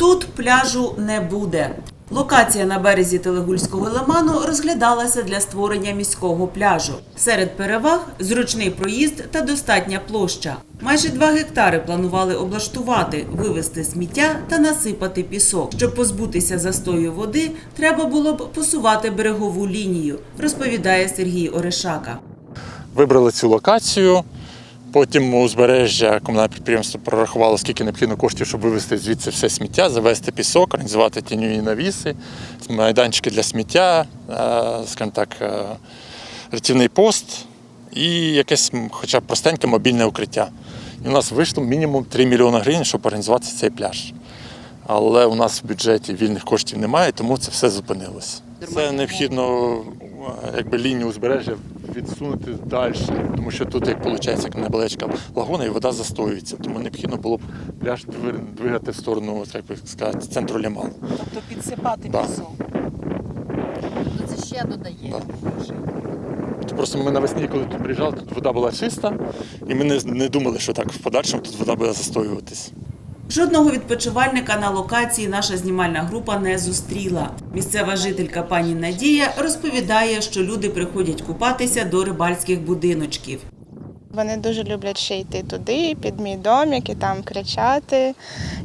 Тут пляжу не буде. Локація на березі Телегульського лиману розглядалася для створення міського пляжу. Серед переваг зручний проїзд та достатня площа. Майже два гектари планували облаштувати, вивезти сміття та насипати пісок. Щоб позбутися застою води, треба було б посувати берегову лінію, розповідає Сергій Орешака. Вибрали цю локацію. Потім узбережжя комунальне підприємство прорахувало, скільки необхідно коштів, щоб вивезти звідси все сміття, завести пісок, організувати тіньові навіси, майданчики для сміття, е, скажімо так, е, рятівний пост і якесь хоча б простеньке мобільне укриття. І у нас вийшло мінімум 3 мільйони гривень, щоб організувати цей пляж. Але у нас в бюджеті вільних коштів немає, тому це все зупинилось. Це необхідно якби, лінію узбережжя відсунути далі, тому що тут, як виходить, як невеличка лагуна, і вода застоюється. Тому необхідно було б пляж двигати в сторону, як би сказати, центру Ліману. Тобто підсипати Да. пісок. Ну, Це ще додає. Да. Просто ми навесні, коли тут приїжджали, тут вода була чиста, і ми не, не думали, що так в подальшому тут вода буде застоюватись. Жодного відпочивальника на локації наша знімальна група не зустріла. Місцева жителька пані Надія розповідає, що люди приходять купатися до рибальських будиночків. Вони дуже люблять ще йти туди, під мій домик, і там кричати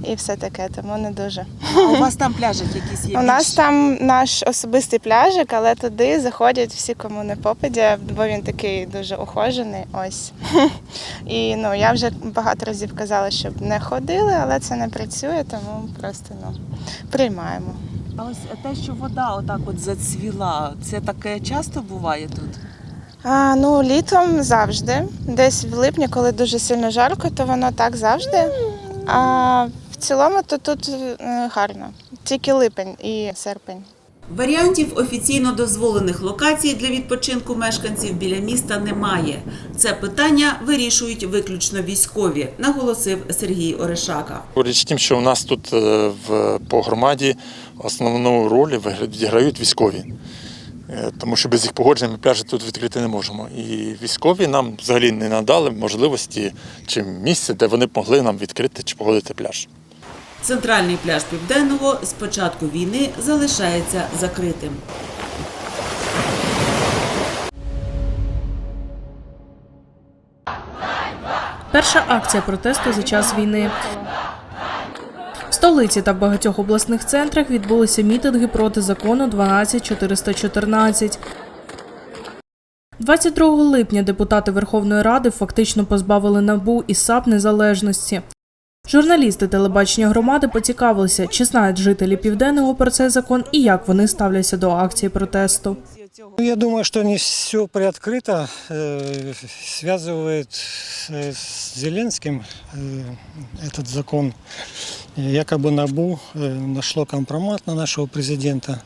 і все таке, тому не дуже. А у вас там пляжик якийсь є? У нас там наш особистий пляжик, але туди заходять всі, кому не попадя, бо він такий дуже ухожений. Ось. І ну я вже багато разів казала, щоб не ходили, але це не працює, тому просто ну приймаємо. А ось те, що вода отак от зацвіла, це таке часто буває тут? А, ну, літом завжди. Десь в липні, коли дуже сильно жарко, то воно так завжди. А в цілому то тут е, гарно. Тільки липень і серпень. Варіантів офіційно дозволених локацій для відпочинку мешканців біля міста немає. Це питання вирішують виключно військові, наголосив Сергій Орешака. Річ в тім, що у нас тут е, в, по громаді основну роль відіграють військові. Е, Тому що без їх погодження ми пляжі тут відкрити не можемо. І військові нам взагалі не надали можливості чи місця, де вони б могли нам відкрити чи погодити пляж. Центральний пляж Південного з початку війни залишається закритим. Перша акція протесту за час війни. Столиці та в багатьох обласних центрах відбулися мітинги проти закону 12414. 22 липня депутати Верховної Ради фактично позбавили НАБУ і САП незалежності. Журналісти телебачення громади поцікавилися, чи знають жителі південного про цей закон і як вони ставляться до акції протесту. Ну, Я думаю, что не все приоткрыто э, связывает с, с Зеленским э, этот закон. Якобы НАБУ э, нашло компромат на нашего президента.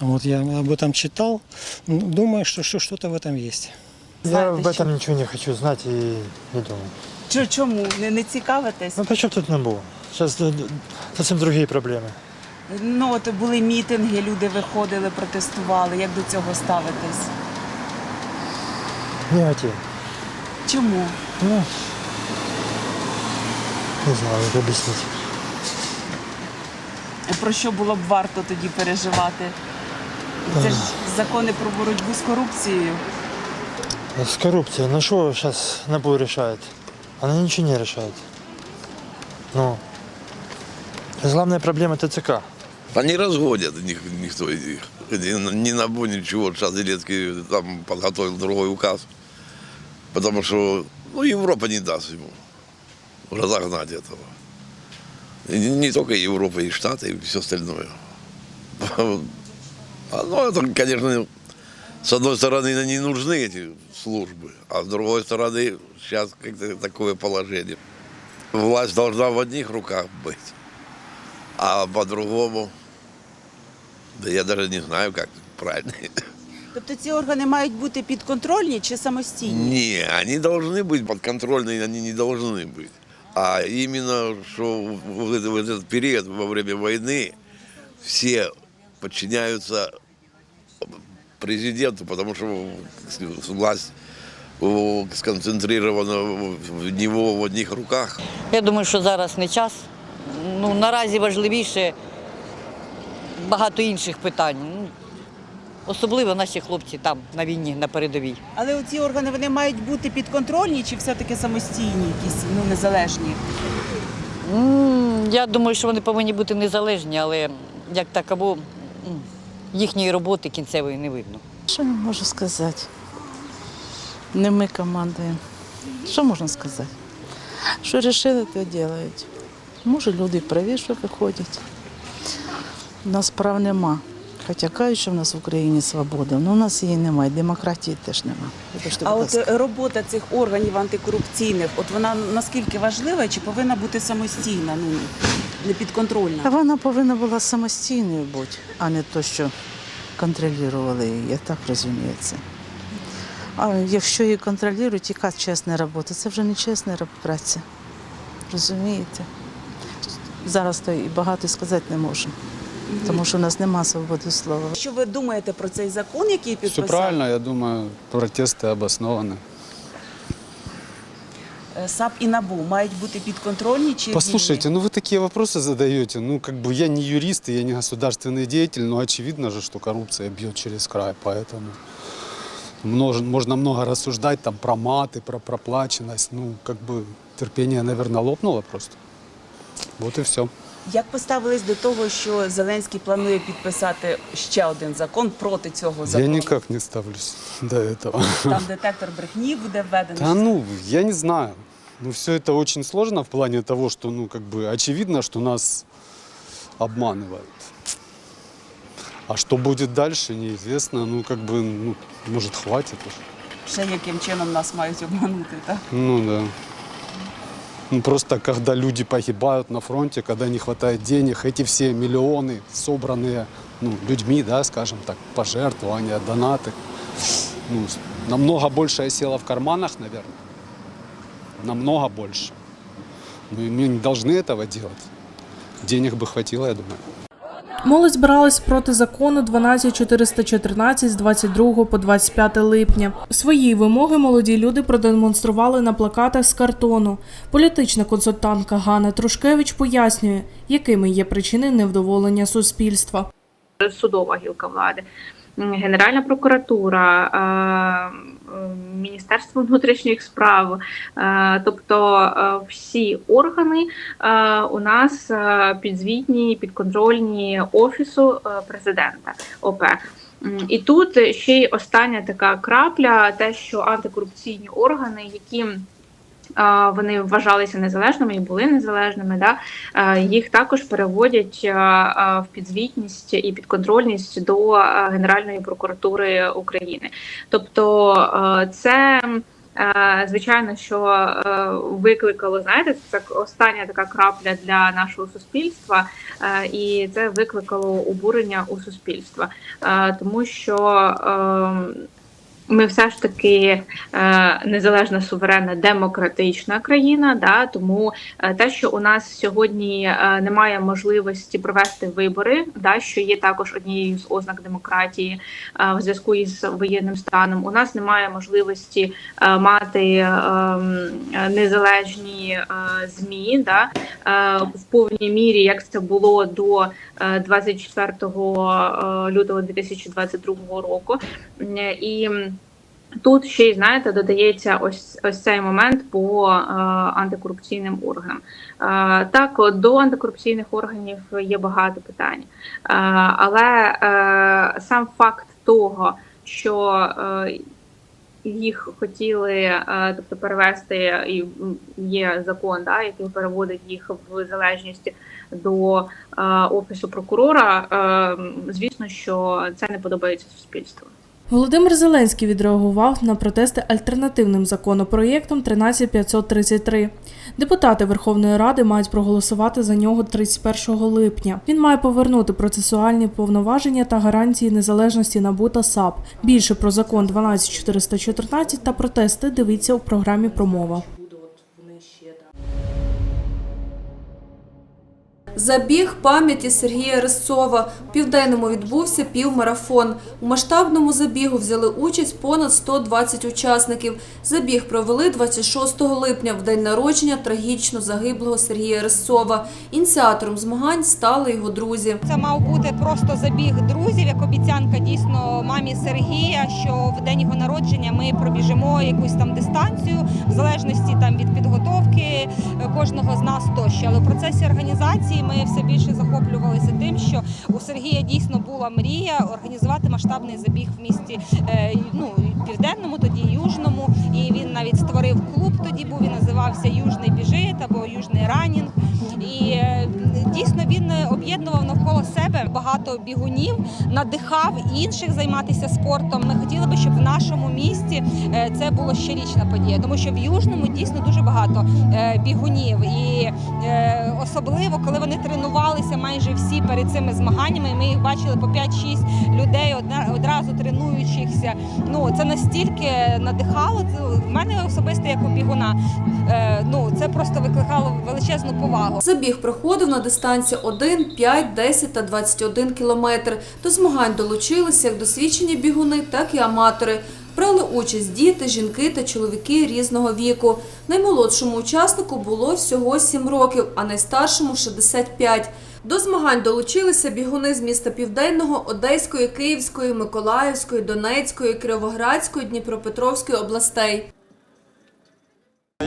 Вот я об этом читал. Ну, Думаю, что, что что-то в этом есть. Я Знаете, об этом что- ничего не хочу знать и не думаю. Чо- Чому? Не, не цікавитесь? Ну при чем тут НАБУ? Сейчас совсем другие проблемы. Ну, от були мітинги, люди виходили, протестували. Як до цього ставитись? ставитесь? Негатив. Чому? Ну, не знаю, как объяснить. Про що було б варто тоді переживати? Це ж закони про боротьбу з корупцією. С коррупцией. Ну что сейчас НАБУ решает? Она ничего не решает. Ну, главная проблема ТЦК. Не разводят них, никто из них. Ни, ни НАБУ, ничего. Сейчас Зеленский там подготовил другой указ. Потому что ну, Европа не даст ему разогнать этого. И не, не только Европа, и Штаты, и все остальное. Ну, это, конечно, с одной стороны, не нужны эти службы, а с другой стороны, сейчас как-то такое положение. Власть должна в одних руках быть, а по-другому, да я даже не знаю, как правильно. Тобто ці органи мають бути підконтрольні чи самостійні? Не, они должны быть подконтрольные, они не должны быть. А именно, что в этот, в этот период, во время войны, все подчиняются президенту, потому что власть о, сконцентрирована в него в одних руках. Я думаю, що зараз не час ну, наразі важливіше багато інших питань. Ну, Особливо наші хлопці там на війні, на передовій. Але оці органи вони мають бути підконтрольні чи все-таки самостійні, якісь ну незалежні? Я думаю, що вони повинні бути незалежні, але як так або їхньої роботи кінцевої не видно. Що я можу сказати? Не ми командуємо. Що можна сказати? Що вирішили, то роблять. Може, люди праві, що виходять. У нас прав нема. Хоча кажуть, що в нас в Україні свобода, але у нас її немає, демократії теж немає. А от ласка. е, робота цих органів антикорупційних, от вона наскільки важлива, чи повинна бути самостійна, ну не А підконтрольна? вона повинна була самостійною бути, а не то, що контролювали її, я так розумію це. А якщо її контролюють, яка чесна робота, це вже не чесна праця. Розумієте? Зараз то і багато сказати не можемо, тому що у нас нема свободи слова. Що ви думаєте про цей закон, який Все підписав? правильно, я думаю, протесты обоснованы. Е, САП і НАБУ мають бути підконтрольні чи Послушайте, ну вы такие вопросы задаете. Ну, как бы я не юрист, и я не государственный деятель, но очевидно же, что коррупция бьет через край, поэтому множ- можно много рассуждать там про маты, про проплаченность. Ну, как бы терпение, наверное, лопнуло просто. Вот и все. вільні? Як поставились до того, що Зеленський планує підписати ще один закон проти цього Я закону? никак не ставлюсь до этого. Там детектор брехні буде введений. Да ну, я не знаю. Ну, все это очень сложно в плане того, что, ну, как бы очевидно, что нас обманывают. А что будет дальше, неизвестно. Ну, как бы, ну, может, хватит уже. Ще яким чином нас мають обманути, так? Ну, да. Ну, просто когда люди погибают на фронте, когда не хватает денег, эти все миллионы, собранные ну, людьми, да, скажем так, пожертвования, донаты, ну, намного больше осело в карманах, наверное. Намного больше. Ну, и мы не должны этого делать. Денег бы хватило, я думаю. Молодь збиралась проти закону 12414 з 22 по 25 липня. Свої вимоги молоді люди продемонстрували на плакатах з картону. Політична консультантка Ганна Трушкевич пояснює, якими є причини невдоволення суспільства. судова гілка влади, Генеральна прокуратура, е, Міністерство внутрішніх справ, е, тобто е, всі органи е, у нас підзвітні, підконтрольні офісу президента ОП. І тут ще й остання така крапля, те, що антикорупційні органи, які вони вважалися незалежними і були незалежними, да, їх також переводять в підзвітність і підконтрольність до Генеральної прокуратури України. Тобто це. Звичайно, що викликало, знаєте, це остання така крапля для нашого суспільства, і це викликало обурення у суспільства, тому що ем, ми все ж таки е, незалежна суверенна демократична країна. Да, тому е, те, що у нас сьогодні е, немає можливості провести вибори, да, що є також однією з ознак демократії е, в зв'язку із воєнним станом. У нас немає можливості е, мати е, незалежні е, змі да, е, в повній мірі, як це було до е, 24 е, лютого 2022 року. І Тут ще й знаєте, додається ось ось цей момент по е, антикорупційним органам. Е, так, до антикорупційних органів є багато питань, е, але е, сам факт того, що е, їх хотіли, е, тобто перевести, і є закон, да, який переводить їх в залежність до е, офісу прокурора. Е, звісно, що це не подобається суспільству. Володимир Зеленський відреагував на протести альтернативним законопроєктом 13533. Депутати Верховної Ради мають проголосувати за нього 31 липня. Він має повернути процесуальні повноваження та гарантії незалежності НАБУ та САП. Більше про закон 12414 та протести дивіться у програмі Промова. Забіг пам'яті Сергія Резцова. У південному відбувся півмарафон. У масштабному забігу взяли участь понад 120 учасників. Забіг провели 26 липня, в день народження трагічно загиблого Сергія Резцова. Ініціатором змагань стали його друзі. Це мав бути просто забіг друзів, як обіцянка дійсно мамі Сергія, що в день його народження ми пробіжимо якусь там дистанцію, в залежності там від підготовки е, кожного з нас тощо. Але в процесі організації ми все більше захоплювалися тим, що у Сергія дійсно була мрія організувати масштабний забіг в місті е, ну, південному, тоді южному. І він навіть створив клуб. Тоді був він називався Южний біжит або Южний ранінг. І е, дійсно він е, об'єднував навколо себе багато бігунів, надихав інших займатися спортом. Ми хотіли би, щоб в нашому місті е, це було щорічна подія, тому що в Южному дійсно дуже багато е, бігунів, і особливо коли вони тренувалися майже всі перед цими змаганнями. Ми їх бачили по 5-6 людей одразу тренуючихся. Ну це настільки надихало. Це в мене особисто як у бігуна. е, Ну це просто викликало величезну повагу. Забіг проходив на дистанції 1, 5, 10 та 21 кілометр. До змагань долучилися як досвідчені бігуни, так і аматори. Брали участь діти, жінки та чоловіки різного віку. Наймолодшому учаснику було всього 7 років, а найстаршому 65. До змагань долучилися бігуни з міста Південного, Одеської, Київської, Миколаївської, Донецької, Кіровоградської, Дніпропетровської областей.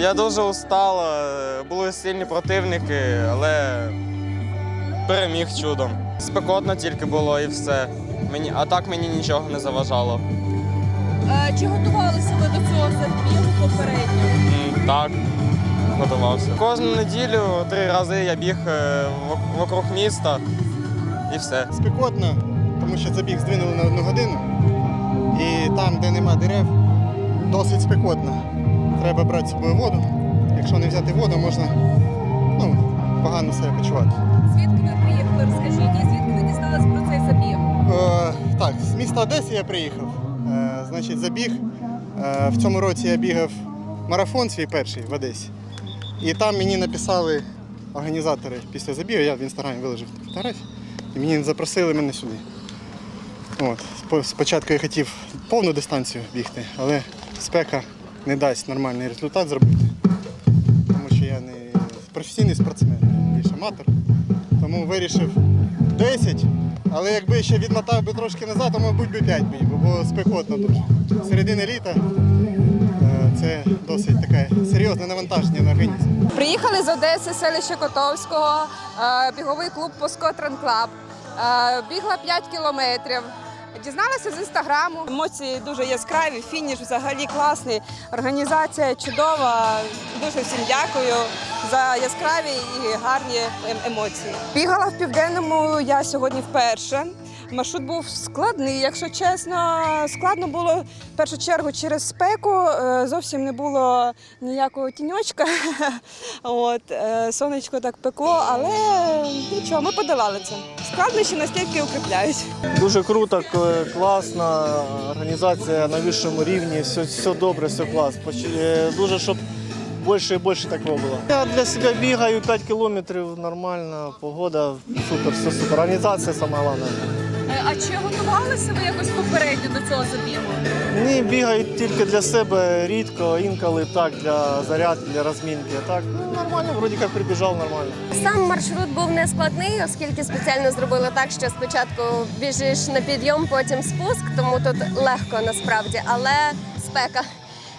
Я дуже устала, були сильні противники, але переміг чудом. Спекотно тільки було і все. Мені, а так мені нічого не заважало. Чи готувалися ви до цього забігу попередньо? Так, готувався. Кожну неділю три рази я біг е, вокруг міста і все. спекотно, тому що забіг здвинули на одну годину. І там, де нема дерев, досить спекотно. Треба брати з собою воду. Якщо не взяти воду, можна ну, погано себе почувати. Звідки ви приїхали? Розкажіть, і звідки ви дізналися про цей забіг? Е, так, з міста Одеси я приїхав. Е, значить, забіг. Е, в цьому році я бігав марафон свій перший в Одесі. І там мені написали організатори після забігу, я в інстаграмі виложив фотографії, і мені запросили мене сюди. От. Спочатку я хотів повну дистанцію бігти, але спека не дасть нормальний результат зробити. Тому що я не професійний спортсмен, більш аматор. Тому вирішив 10, але якби ще відмотав би трошки назад, то, мабуть, би 5 біг, бо спекотно дуже. Середина літа це досить таке серйозне навантаження на організм. Приїхали з Одеси, селища Котовського, е, біговий клуб Поско Клаб. Бігла 5 кілометрів. Дізналася з інстаграму. Емоції дуже яскраві, фініш взагалі класний, організація чудова. Дуже всім дякую за яскраві і гарні ем- емоції. Бігала в південному я сьогодні вперше. Маршрут був складний, якщо чесно. Складно було в першу чергу через спеку. е, Зовсім не було ніякого тіньочка. От, е, сонечко так пекло, але нічого, ми подолали це. Складнощі настільки укріпляють. Дуже круто, класна організація на вищому рівні, все, все добре, все клас. Е, Дуже щоб більше і більше такого було. Я для себе бігаю 5 кілометрів, нормально, погода, супер, все супер. Організація саме головне. А чи готувалися ви якось попередньо до цього забігу? Ні, бігаю тільки для себе рідко, інколи так, для зарядки, для розмінки. Так, ну нормально, вроді як прибіжав нормально. Сам маршрут був не складний, оскільки спеціально зробили так, що спочатку біжиш на підйом, потім спуск, тому тут легко насправді. Але спека.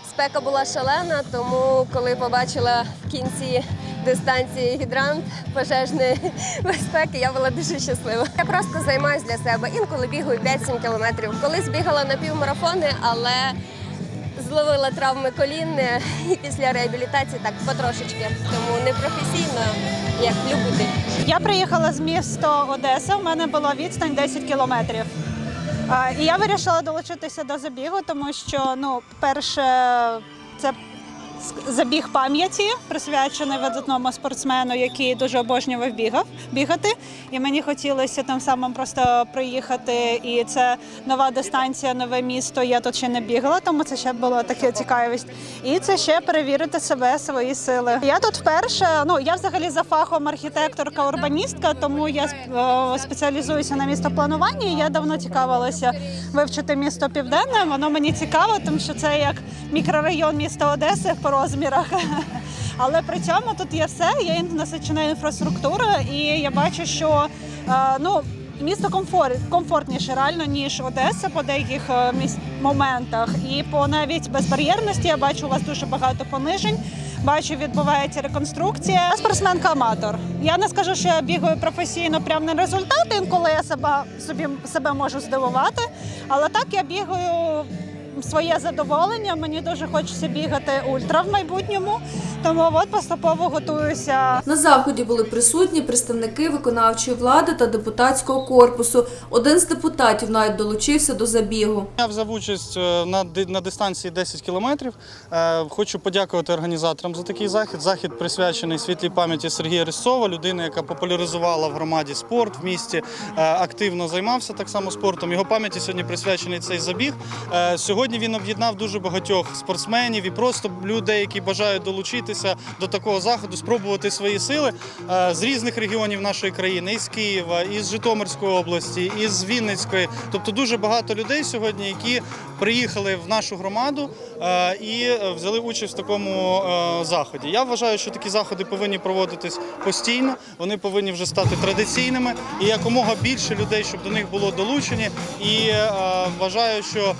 Спека була шалена, тому коли побачила в кінці дистанції гідрант пожежної безпеки, я була дуже щаслива. Я просто займаюся для себе. Інколи бігаю 5-7 кілометрів. Колись бігала на півмарафони, але зловила травми колін е, і після реабілітації так потрошечки. Тому не професійно, як любити. Я приїхала з міста Одеса. У мене була відстань 10 кілометрів. І я вирішила долучитися до забігу, тому що, ну, перше, це забіг пам'яті, присвячений видатному спортсмену, який дуже обожнював бігав, бігати. І мені хотілося тим самим просто приїхати. І це нова дистанція, нове місто. Я тут ще не бігала, тому це ще було таке цікавість. І це ще перевірити себе, свої сили. Я тут вперше. Ну я взагалі за фахом архітекторка, урбаністка, тому я е, спеціалізуюся на містоплануванні. Я давно цікавилася вивчити місто південне. Воно мені цікаво, тому що це як мікрорайон міста Одеси розмірах. Але при цьому тут є все, є насичена інфраструктура, і я бачу, що е, ну. Місто комфорт, комфортніше реально ніж Одеса по деяких е, моментах. І по навіть безбар'єрності я бачу у вас дуже багато понижень. Бачу, відбувається реконструкція. Я спортсменка-аматор. Я не скажу, що я бігаю професійно прямо на результати. Інколи я себе собі себе можу здивувати. Але так я бігаю своє задоволення. Мені дуже хочеться бігати ультра в майбутньому. Тому от поступово готуюся. На заході були присутні представники виконавчої влади та депутатського корпусу. Один з депутатів навіть долучився до забігу. Я взяв участь е, на, ди- на дистанції 10 кілометрів. Е, Хочу подякувати організаторам за такий захід. Захід присвячений світлій пам'яті Сергія Рисцова, людини, яка популяризувала в громаді спорт в місті, е, активно займався так само спортом. Його пам'яті сьогодні присвячений цей забіг. Сьогодні він об'єднав дуже багатьох спортсменів і просто людей, які бажають долучитися до такого заходу, спробувати свої сили е, з різних регіонів нашої країни, із Києва, із Житомирської області, із Вінницької. Тобто дуже багато людей сьогодні, які приїхали в нашу громаду е, і взяли участь в такому е, заході. Я вважаю, що такі заходи повинні проводитись постійно. Вони повинні вже стати традиційними і якомога більше людей, щоб до них було долучені. І вважаю, що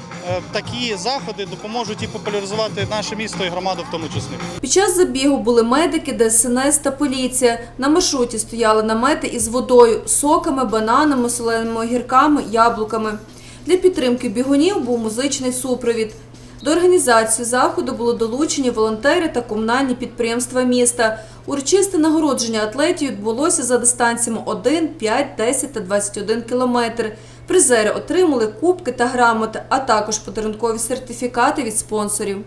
такі заходи допоможуть і популяризувати наше місто і громаду в тому числі. Під час забігу були медики, ДСНС та поліція. На маршруті стояли намети із водою, соками, бананами, соленими огірками, яблуками. Для підтримки бігунів був музичний супровід. До організації заходу було долучені волонтери та комунальні підприємства міста. Урочисте нагородження атлетів відбулося за дистанціями 1, 5, 10 та 21 кілометр. Призери отримали кубки та грамоти, а також подарункові сертифікати від спонсорів.